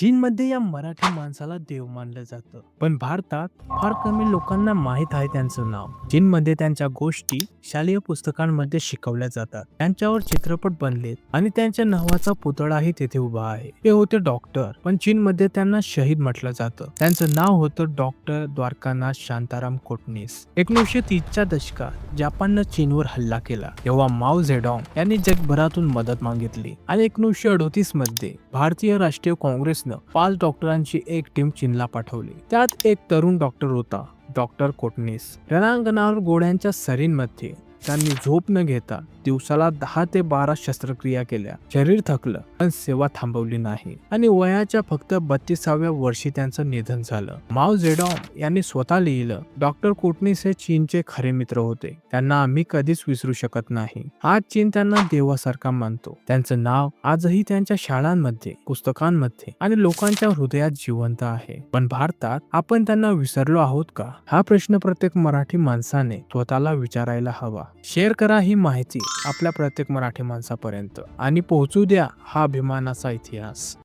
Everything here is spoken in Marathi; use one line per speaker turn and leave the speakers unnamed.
चीनमध्ये या मराठी माणसाला देव मानलं जातं. पण भारतात फार कमी लोकांना माहीत आहे त्यांचं नाव. चीनमध्ये त्यांच्या गोष्टी शालेय पुस्तकांमध्ये शिकवल्या जातात. त्यांच्यावर चित्रपट बनलेत आणि त्यांच्या नावाचा पुतळाही तेथे उभा आहे. ते होते डॉक्टर. पण चीनमध्ये त्यांना शहीद म्हटलं जातं. त्यांचं नाव होतं डॉक्टर द्वारकानाथ शांताराम कोटणीस. एकोणीसशे तीसच्या दशकात जपाननं चीनवर हल्ला केला. तेव्हा माओ झेडॉंग यांनी जगभरातून मदत मागितली. आणि एकोणीसशे अडोतीसमध्ये भारतीय राष्ट्रीय काँग्रेस काँग्रेसनं पाच डॉक्टरांची एक टीम चीनला पाठवली. त्यात एक तरुण डॉक्टर होता डॉक्टर कोटणीस रणांगणावर गोळ्यांच्या सरींमध्ये त्यांनी झोप न घेता दिवसाला दहा ते बारा शस्त्रक्रिया केल्या. शरीर थकलं पण सेवा थांबवली नाही. आणि वयाच्या फक्त बत्तीसाव्या वर्षी त्यांचं निधन झालं. माव झेडॉम यांनी स्वतः लिहिलं डॉक्टर कोटणीस हे चीनचे खरे मित्र होते. त्यांना आम्ही कधीच विसरू शकत नाही. आज चीन त्यांना देवासारखा मानतो. त्यांचं नाव आजही त्यांच्या शाळांमध्ये पुस्तकांमध्ये आणि लोकांच्या हृदयात जिवंत आहे. पण भारतात आपण त्यांना विसरलो आहोत का? हा प्रश्न प्रत्येक मराठी माणसाने स्वतःला विचारायला हवा. शेअर करा ही माहिती आपल्या प्रत्येक मराठी माणसापर्यंत आणि पोहोचू द्या हा अभिमानाचा इतिहास.